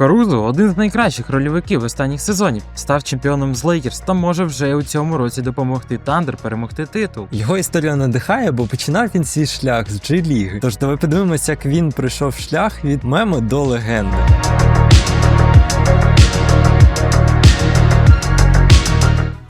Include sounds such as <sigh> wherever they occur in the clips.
Карузо один з найкращих рольовиків останніх сезонів, став чемпіоном з Лейкерс та може вже у цьому році допомогти Тандер перемогти титул. Його історія надихає, бо починав він свій шлях з G-ліги. Тож давай подивимося, як він пройшов шлях від мему до легенди.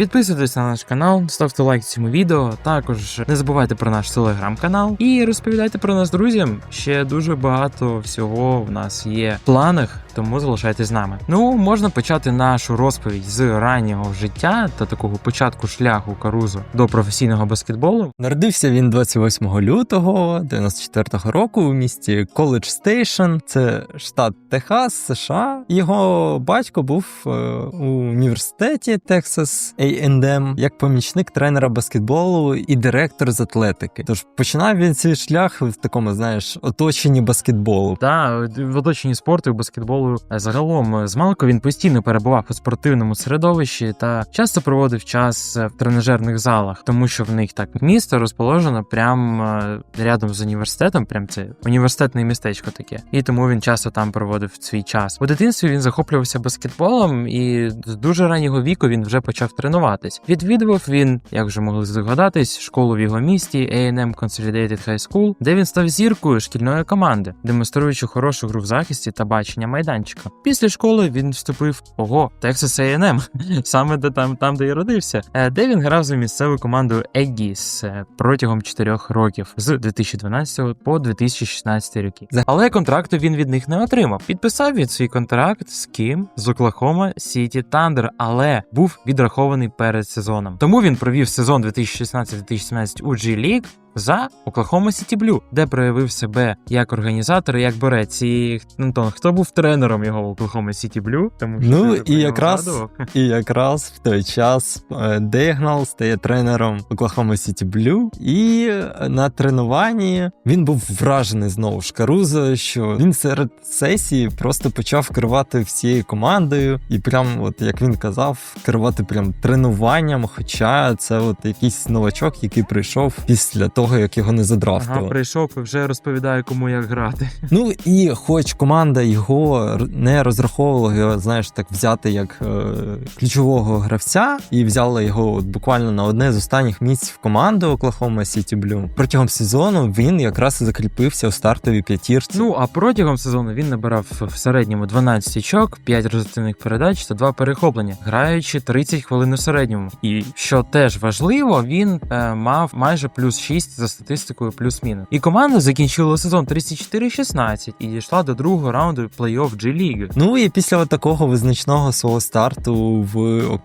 Підписуйтесь на наш канал, ставте лайк цьому відео. Також не забувайте про наш телеграм-канал і розповідайте про нас друзям. Ще дуже багато всього в нас є в планах, тому залишайтесь з нами. Ну можна почати нашу розповідь з раннього життя та такого початку шляху Карузо до професійного баскетболу. Народився він 28 лютого 94-го року у місті Коледж Стейшн, це штат Техас, США. Його батько був е, у університеті Texas A&M як помічник тренера баскетболу і директор з атлетики. Тож починав він свій шлях в такому, знаєш, оточенні баскетболу. Та в оточенні спорту і баскетболу е, загалом е, з малку він постійно перебував у спортивному середовищі та часто проводив час е, в тренажерних залах, тому що в них так місто розположено прямо рядом з університетом. Прям це університетне містечко таке, і тому він часто там проводив свій час. У дитинстві він захоплювався баскетболом, і з дуже раннього віку він вже почав тренуватись. Відвідував він, як вже могли здогадатись, школу в його місті A&M Consolidated High School, де він став зіркою шкільної команди, демонструючи хорошу гру в захисті та бачення майданчика. Після школи він вступив ого Texas A&M, <laughs> саме де там, там де і родився, е, де він грав за місцеву команду Aggies е, протягом 4 років з 2012 по 2016 роки. Але контракту він від них не отримав. Підписав він свій контракт з ким? З Оклахома Сіті Thunder, але був відрахований перед сезоном. Тому він провів сезон 2016-2017 у G-League за Oklahoma City Blue, де проявив себе як організатор, і як борець. І Антон, хто був тренером його в Oklahoma City Blue? Тому що Ну, і якраз- згадував. <laughs> І якраз в той час е, Дейгнал стає тренером Oklahoma City Blue. І е, на тренуванні він був вражений знову ж Карузо, що він серед сесії просто почав керувати всією командою, і прям, от як він казав, керувати прям тренуванням. Хоча це от якийсь новачок, який прийшов після того, як його не задрафтували. Ага, прийшов і вже розповідає, кому як грати. Ну і хоч команда його не розраховувала його, знаєш, так взяти як е, ключового гравця, і взяла його от буквально на одне з останніх місць в команду Oklahoma City Blue. Протягом сезону він якраз і закріпився у стартовій п'ятірці. Ну а протягом сезону він набирав в середньому 12 очок, 5 результативних передач та 2 перехоплення, граючи 30 хвилин у середньому. І що теж важливо, він е, мав майже плюс 6 за статистикою плюс-мінус. І команда закінчила сезон 34-16 і дійшла до другого раунду плей-офф G-ліги. Ну і після такого визначного свого старту в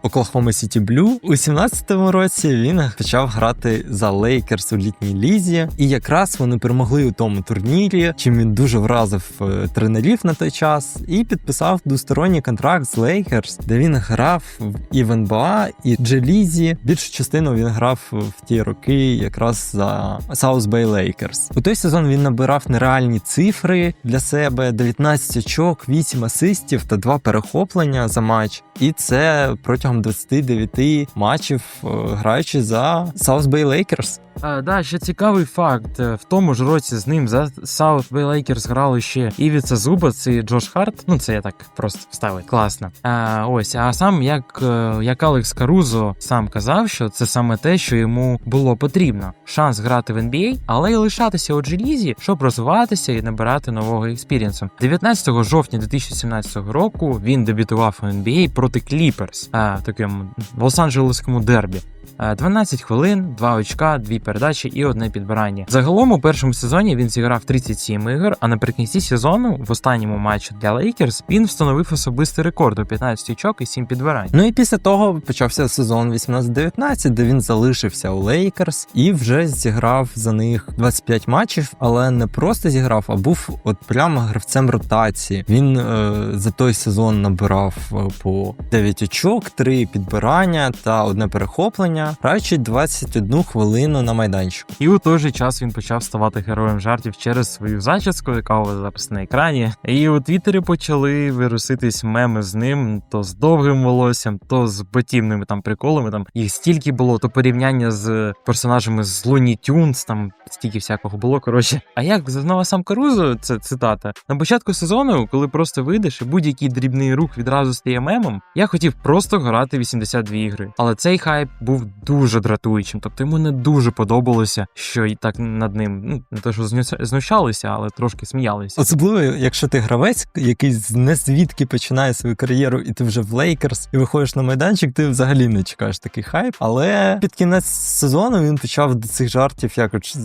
Oklahoma City Blue у 17-му році він почав грати за Лейкерс у літній лізі, і якраз вони перемогли у тому турнірі, чим він дуже вразив е, тренерів на той час, і підписав двосторонній контракт з Лейкерс, де він грав і в НБА, і G-лізі. Більшу частину він грав в ті роки якраз за South Bay Lakers. У той сезон він набирав нереальні цифри для себе: 19 очок, 8 асистів та 2 перехоплення за матч. І це протягом 29 матчів, е, граючи за South Bay Lakers. А, да, ще цікавий факт. Е, В тому ж році з ним за South Bay Lakers грали ще Івіца Зубац і Джош Харт. Ну, це я так просто вставив. Класно. А, ось, а сам як, е, як Алекс Карузо сам казав, що це саме те, що йому було потрібно: шанс грати в NBA, але й лишатися у G-лізі, щоб розвиватися і набирати нового експірієнсу. 19 жовтня 2017 року він дебютував у NBA проти Кліперс, такому Лос-Анджелеському дербі. Е, 12 хвилин, 2 очка, 2 передачі і одне підбирання. Загалом у першому сезоні він зіграв 37 ігор, а наприкінці сезону, в останньому матчі для Лейкерс, він встановив особистий рекорд у 15 очок і 7 підбирань. Ну і після того почався сезон 18-19, де він залишився у Лейкерс і вже зіграв за них 25 матчів, але не просто зіграв, а був от прямо гравцем ротації. Він е, за той сезон набирав е, по 9 очок, 3 підбирання та одне перехоплення. Захоплення, граючи 21 хвилину на майданчику. І у той же час він почав ставати героєм жартів через свою зачіску, яка у вас зараз на екрані. І у Твіттері почали вируситись меми з ним, то з довгим волоссям, то з ботівними там приколами. Там їх стільки було, то порівняння з персонажами з Looney Tunes, там стільки всякого було. Коротше, а як зазнала сам Карузо, це цитата. На початку сезону, коли просто вийдеш, і будь-який дрібний рух відразу стає мемом, я хотів просто грати 82 ігри. Але цей хайп був дуже дратуючим. Тобто йому не дуже подобалося, що і так над ним ну не те, що знущалися, але трошки сміялися. Особливо, якщо ти гравець, який з незвідки починає свою кар'єру, і ти вже в Лейкерс, і виходиш на майданчик, ти взагалі не чекаєш такий хайп. Але під кінець сезону він почав до цих жартів якось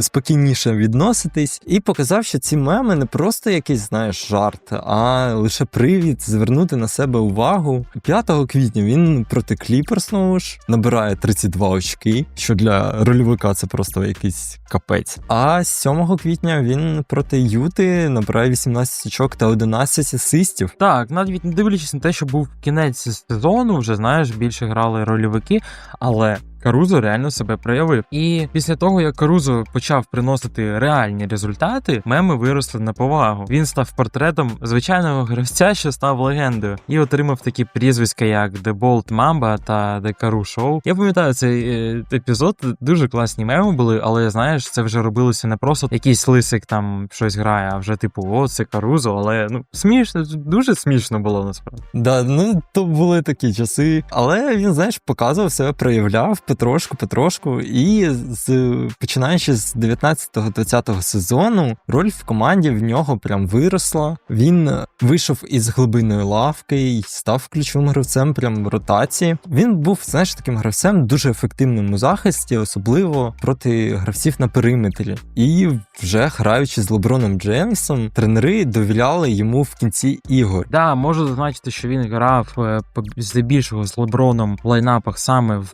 спокійніше відноситись і показав, що ці меми не просто якийсь, знаєш, жарт, а лише привід звернути на себе увагу. 5 квітня він проти Кліперс знову ж набирає 32 очки, що для рольовика це просто якийсь капець. А 7 квітня він проти Юти набирає 18 очок та 11 асистів. Так, навіть не дивлячись на те, що був кінець сезону, вже знаєш, більше грали рольовики, але. Карузо реально себе проявив. І після того, як Карузо почав приносити реальні результати, меми виросли на повагу. Він став портретом звичайного гравця, що став легендою, і отримав такі прізвиська, як The Bold Mamba та The Кару Show. Я пам'ятаю цей е, епізод. Дуже класні меми були, але знаєш, це вже робилося не просто якийсь лисик там щось грає, а вже типу, о, це Карузо, але ну смішно, дуже смішно було насправді. Да, ну то були такі часи. Але він, знаєш, показував себе, проявляв потрошку, потрошку. І з починаючи з 19-20 сезону, роль в команді в нього прям виросла. Він вийшов із глибинної лавки і став ключовим гравцем прям в ротації. Він був, знаєш, таким гравцем дуже ефективним у захисті, особливо проти гравців на периметрі. І вже граючи з Леброном Джеймсом, тренери довіряли йому в кінці ігор. Да, можу зазначити, що він грав е, здебільшого з Леброном в лайнапах саме в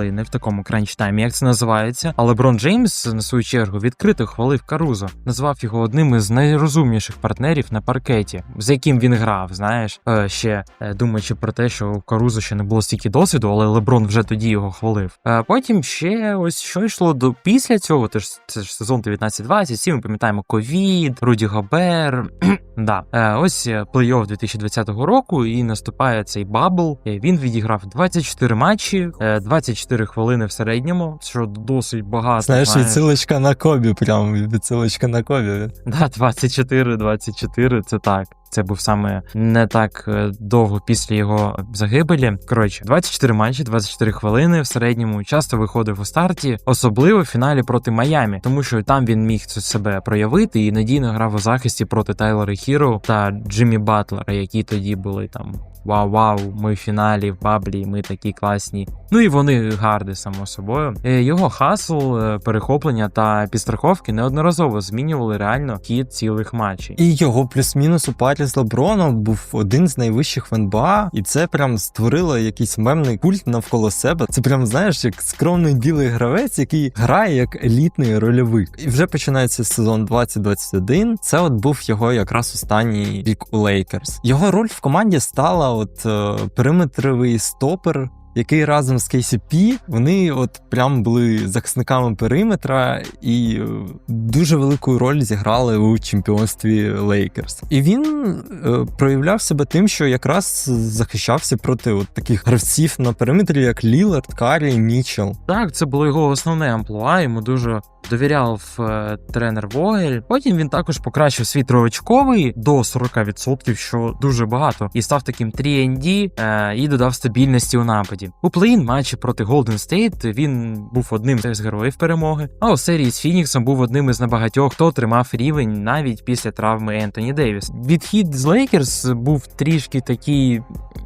але не в такому кранчтаймі, як це називається. Але Брон Джеймс, на свою чергу, відкрито хвалив Карузо, назвав його одним із найрозумніших партнерів на паркеті, з яким він грав. Знаєш, е, ще е, думаючи про те, що у Карузо ще не було стільки досвіду, але Леброн вже тоді його хвалив. Е, потім ще ось що йшло до після цього. Тож це ж сезон 19-20, всі ми пам'ятаємо ковід, Руді Габер <clears throat> да, ось плей-офф 2020 року, і наступає цей бабл. Він відіграв 24 матчі, 24 4 хвилини в середньому, що досить багато. Знаєш, відсилочка на кобі, прям відсилочка на кобі. <laughs> Да, 24-24, це так. Це був саме не так е, довго після його загибелі. Коротше, 24 матчі, 24 хвилини в середньому часто виходив у старті, особливо в фіналі проти Майами, тому що там він міг це себе проявити і надійно грав у захисті проти Тайлера Хіро та Джиммі Батлера, які тоді були там Вау, вау, ми в фіналі в баблі, ми такі класні. Ну і вони гарди, само собою. Е, Його хасл, е, перехоплення та підстраховки неодноразово змінювали реально хід цілих матчів. І його плюс-мінус у парі з Леброном був один з найвищих в НБА, і це прям створило якийсь мемний культ навколо себе. Це прям знаєш, як скромний білий гравець, який грає як елітний рольовик. І вже починається сезон 2021. Це от був його якраз останній рік у Лейкерс. Його роль в команді стала от е, периметровий стопер. Який разом з KCP, вони от прям були захисниками периметра і дуже велику роль зіграли у чемпіонстві Лейкерс. І він е, проявляв себе тим, що якраз захищався проти от таких гравців на периметрі, як Лілард, Карі, Мічел. Так, це було його основне амплуа. Йому дуже довіряв е, тренер Вогель. Потім він також покращив свій троочковий до 40%, що дуже багато, і став таким 3ND е, і додав стабільності у нападі. У плей-ін матчі проти Golden State він був одним з героїв перемоги. А у серії з Фініксом був одним із небагатьох, хто тримав рівень навіть після травми Ентоні Дейвіс. Відхід з Лейкерс був трішки такий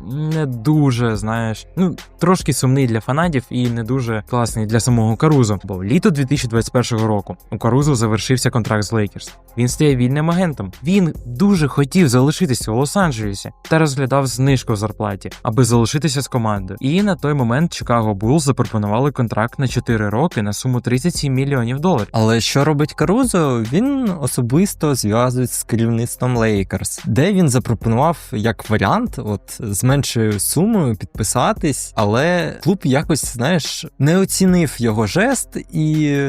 не дуже, знаєш, ну трошки сумний для фанатів і не дуже класний для самого Карузо. Бо літо 2021 21-го року. У Карузо завершився контракт з Лейкерс. Він стає вільним агентом. Він дуже хотів залишитися у Лос-Анджелесі та розглядав знижку в зарплаті, аби залишитися з командою. І на той момент Чикаго Булls запропонували контракт на 4 роки на суму 37 мільйонів доларів. Але що робить Карузо? Він особисто зв'язується з керівництвом Лейкерс, де він запропонував як варіант, от з меншою сумою підписатись, але клуб якось знаєш не оцінив його жест і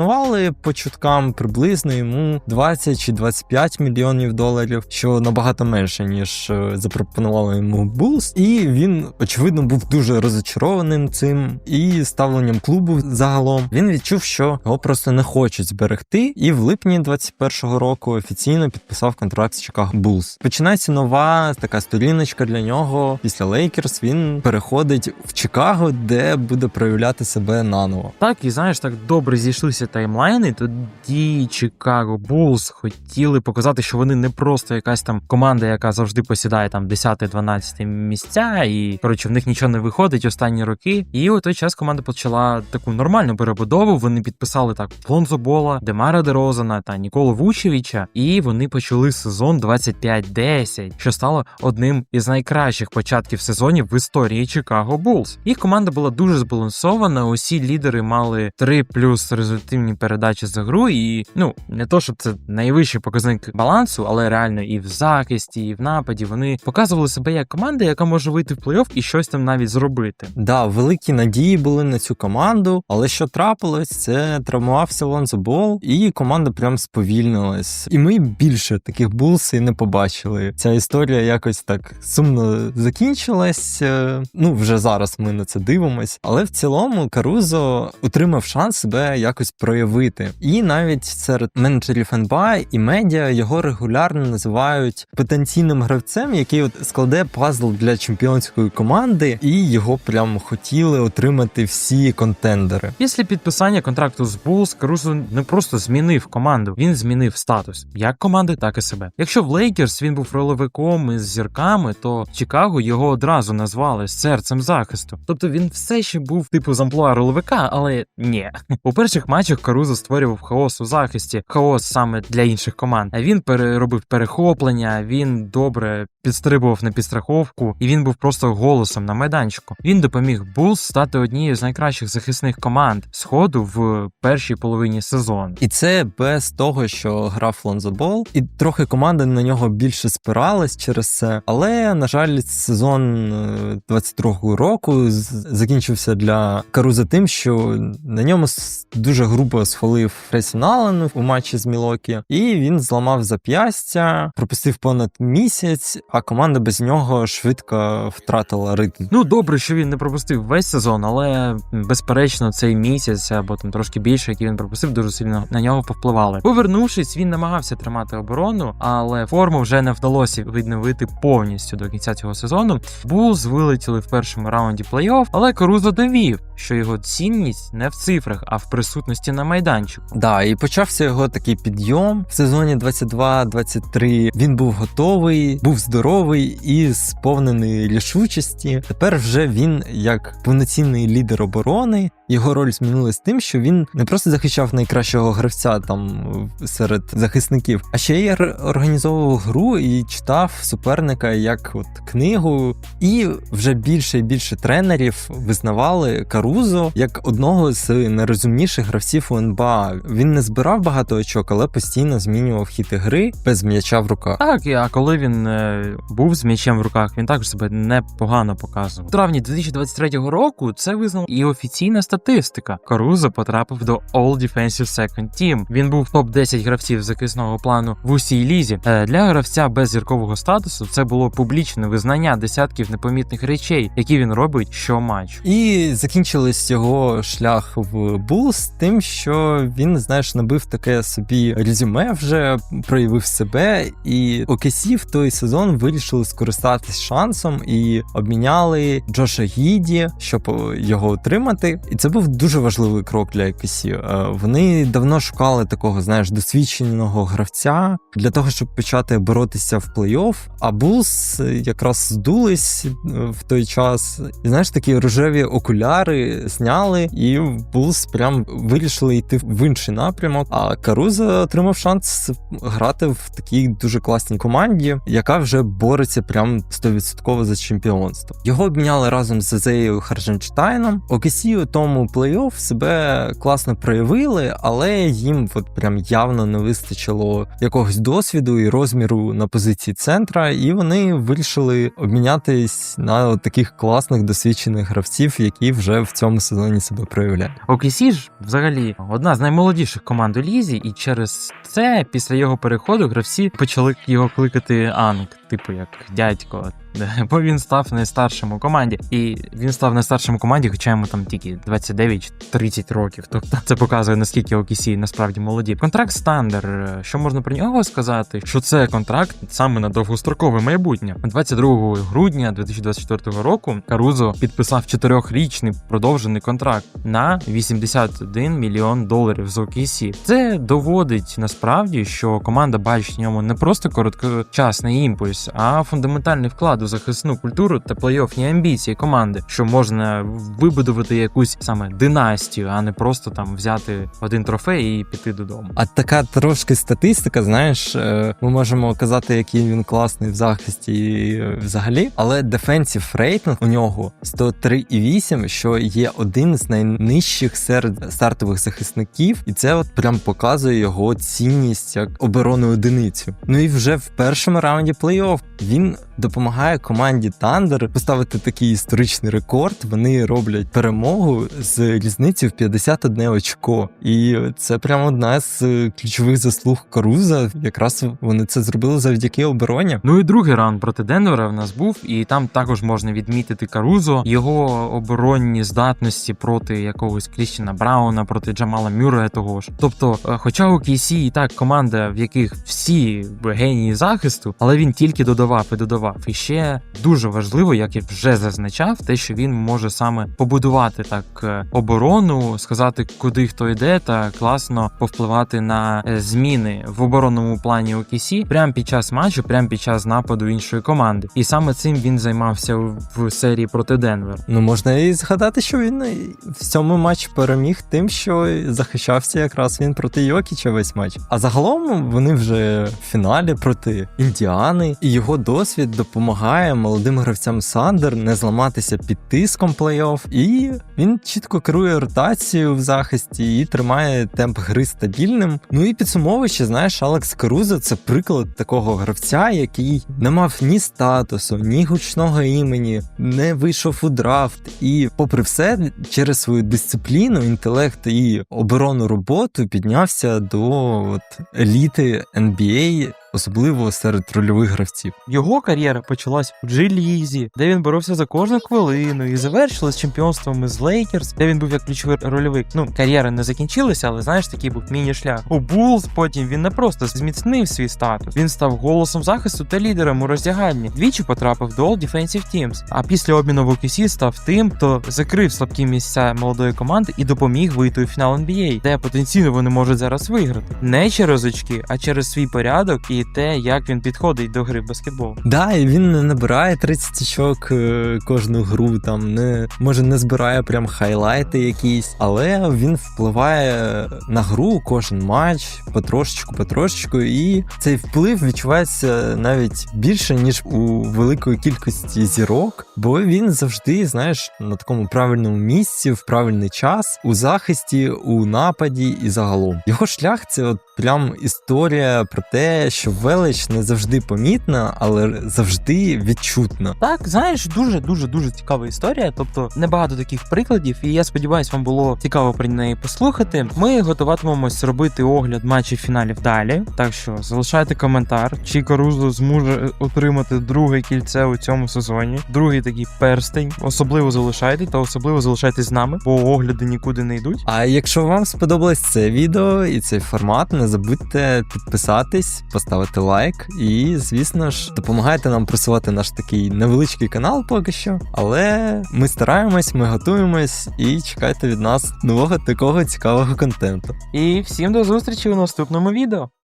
запропонували по чуткам приблизно йому 20 чи 25 мільйонів доларів, що набагато менше ніж е, запропонували йому Булс. І він очевидно був дуже розочарованим цим і ставленням клубу загалом. Він відчув, що його просто не хочуть зберегти, і в липні 21-го року офіційно підписав контракт з Chicago Bulls. Починається нова така сторіночка для нього. Після Лейкерс він переходить в Чикаго, де буде проявляти себе наново. Так, і знаєш, так добре зійшлися таймлайни. Тоді Чикаго Булls хотіли показати, що вони не просто якась там команда, яка завжди посідає там 10-12 місця, і коротше в них нічого не виходить останні роки. І у той час команда почала таку нормальну перебудову. Вони підписали так Лонзо Бола, Демара Дерозана та Ніколу Вучевича, і вони почали сезон 25-10, що стало одним із найкращих початків сезонів в історії Чикаго Булls. Їх команда була дуже збалансована. Усі лідери мали 3 плюс результативні передачі за гру. І ну не то, щоб це найвищий показник балансу, але реально і в захисті, і в нападі вони показували себе як команда, яка може вийти в плей-офф і щось там навіть зробити. Да, великі надії були на цю команду, але що трапилось, це травмувався Лонзо Бол, і команда прям сповільнилась. І ми більше таких булс і не побачили. Ця історія якось так сумно закінчилась. Е, Ну, вже зараз ми на це дивимось. Але в цілому Карузо отримав шанс себе якось проявити. І навіть серед менеджерів НБА і медіа його регулярно називають потенційним гравцем, який от складе пазл для чемпіонської команди, і його прям хотіли отримати всі контендери. Після підписання контракту з Булls Карузо не просто змінив команду, він змінив статус як команди, так і себе. Якщо в Лейкерс він був роловиком із зірками, то Чикаго його одразу назвали серцем захисту. Тобто він все ще був типу з амплуа роловика, але ні. <laughs> У перших матчах Карузо створював хаос у захисті, хаос саме для інших команд. Він переробив перехоплення, він добре підстрибував на підстраховку, і він був просто голосом на майданчику. Він допоміг Булс стати однією з найкращих захисних команд сходу в першій половині сезону. І це без того, що грав Лонзо Бол, і трохи команда на нього більше спиралась через це. Але на жаль, сезон е, 22-го року закінчився для Каруза тим, що на ньому дуже грубо схвалив Фрейсон Аллен у матчі з Мілокі, і він зламав зап'ястя, пропустив понад місяць, а команда без нього швидко втратила ритм. Ну добре, що він не пропустив весь сезон, але безперечно, цей місяць або там трошки більше, який він пропустив, дуже сильно на нього повпливали. Повернувшись, він намагався тримати оборону, але форму вже не вдалося відновити повністю до кінця цього сезону. Булз вилетіли в першому раунді плей-офф, але Карузо довів, що його цінність не в цифрах, а в присутності на майданчику. Да, і почався його такий підйом в сезоні 22-23. Він був готовий, був здоровий і сповнений рішучості. Тепер вже він як повноцінний лідер оборони. Його роль змінилась тим, що він не просто захищав найкращого гравця там серед захисників, а ще й організовував гру і читав суперника як от книгу. І вже більше і більше тренерів визнавали Карузо як одного з найрозумніших гравців у НБА. Він не збирав багато очок, але постійно змінював хід гри без м'яча в руках. Так, а коли він е, був з м'ячем в руках, він також себе непогано показував. У травні 2023 року це визнала і офіційна статистика. Карузо потрапив до All Defensive Second Team. Він був топ 10 гравців захисного плану в усій лізі. Е, Для гравця без зіркового статусу це було публічне визнання десятків непомітних речей, які він робить щоматчу. І закінчились його шлях в Булс тим, що він, знаєш, набив таке собі резюме, вже проявив себе, і OKC в той сезон вирішили скористатись шансом і обміняли Джоша Гіді, щоб його отримати. І це був дуже важливий крок для OKC. Е, Вони давно шукали такого, знаєш, досвідченого гравця для того, щоб почати боротися в плей-офф. А Булс якраз здулись е, в той час. І знаєш, такі рожеві окуляри зняли, і Булс прям вирішили вирішили йти в інший напрямок. А Каруза отримав шанс грати в такій дуже класній команді, яка вже бореться прям 100% за чемпіонство. Його обміняли разом з Зеєю Харженштайном. Окесі у тому плей-офф себе класно проявили, але їм от прям явно не вистачило якогось досвіду і розміру на позиції центра, і вони вирішили обмінятись на таких класних досвідчених гравців, які вже в цьому сезоні себе проявляють. OKC ж взагалі одна з наймолодіших команд у лізі, і через це після його переходу гравці почали його кликати Анг, типу як дядько. <laughs> Бо він став найстаршим у команді, і він став найстаршим у команді, хоча йому там тільки 29-30 років. Тобто це показує наскільки OKC насправді молоді. Контракт Стандер. Що можна про нього сказати? Що це контракт саме на довгострокове майбутнє. 22 грудня 2024 року Карузо підписав чотирьохрічний продовжений контракт на 81 мільйон доларів з OKC. Це доводить насправді, що команда бачить в ньому не просто короткочасний імпульс, а фундаментальний вклад у захисну культуру та плей-оффні амбіції команди, що можна вибудувати якусь саме династію, а не просто там взяти один трофей і піти додому. А така трошки статистика, знаєш, е, ми можемо казати, який він класний в захисті і е, взагалі, але defensive рейтинг у нього 103,8, що є один з найнижчих серед стартових захисників, і це от прям показує його цінність як оборонну одиницю. Ну і вже в першому раунді плей-офф він допомагає команді Thunder поставити такий історичний рекорд. Вони роблять перемогу з різницею в 51 очко. І це прямо одна з е, ключових заслуг Каруза. Якраз вони це зробили завдяки обороні. Ну і другий раунд проти Денвера в нас був, і там також можна відмітити Карузо, його оборонні здатності проти якогось Крістіна Брауна, проти Джамала Мюррея того ж. Тобто, е, хоча у KC і так команда, в яких всі генії захисту, але він тільки додавав і додавав. І ще дуже важливо, як я вже зазначав, те, що він може саме побудувати так е, оборону, сказати, куди хто йде, та класно повпливати на е, зміни в оборонному плані у KC прямо під час матчу, прямо під час нападу іншої команди. І саме цим він займався в в серії проти Денвер. Ну можна і згадати, що він е, в цьому матчі переміг тим, що захищався якраз він проти Йокіча весь матч. А загалом вони вже в фіналі проти Індіани, і його досвід допомагає молодим гравцям Сандер не зламатися під тиском плей-офф, і він чітко керує ротацією в захисті і тримає темп гри стабільним. Ну і підсумовуючи, знаєш, Алекс Карузо це приклад такого гравця, який не мав ні статусу, ні гучного імені, не вийшов у драфт, і, попри все, через свою дисципліну, інтелект і оборонну роботу піднявся до от, еліти NBA особливо серед рольових гравців. Його кар'єра почалась у G-лізі, де він боровся за кожну хвилину і завершилась чемпіонством з Лейкерс, де він був як ключовий рольовик. Ну, кар'єра не закінчилася, але знаєш, такий був міні-шлях. У Булз потім він не просто зміцнив свій статус. Він став голосом захисту та лідером у роздягальні. Двічі потрапив до All Defensive Teams, а після обміну в OKC став тим, хто закрив слабкі місця молодої команди і допоміг вийти у фінал NBA, де потенційно вони можуть зараз виграти. Не через очки, а через свій порядок і те, як він підходить до гри в баскетбол. Да, і він не набирає 30 очок е, кожну гру, там не може не збирає прям хайлайти якісь, але він впливає на гру кожен матч потрошечку, потрошечку, і цей вплив відчувається навіть більше ніж у великої кількості зірок, бо він завжди, знаєш, на такому правильному місці, в правильний час, у захисті, у нападі і загалом. Його шлях це от прям історія про те, що велич не завжди помітна, але завжди відчутна. Так, знаєш, дуже дуже дуже цікава історія. Тобто небагато таких прикладів, і я сподіваюся, вам було цікаво про неї послухати. Ми готуватимемось робити огляд матчів фіналів далі. Так що залишайте коментар, чи Карузо зможе отримати друге кільце у цьому сезоні. Другий такий перстень. Особливо залишайте та особливо залишайтесь з нами, бо огляди нікуди не йдуть. А якщо вам сподобалось це відео і цей формат, не забудьте підписатись, поставити лайк і, звісно ж, допомагайте нам просувати наш такий невеличкий канал поки що. Але ми стараємось, ми готуємось і чекайте від нас нового такого цікавого контенту. І всім до зустрічі у наступному відео.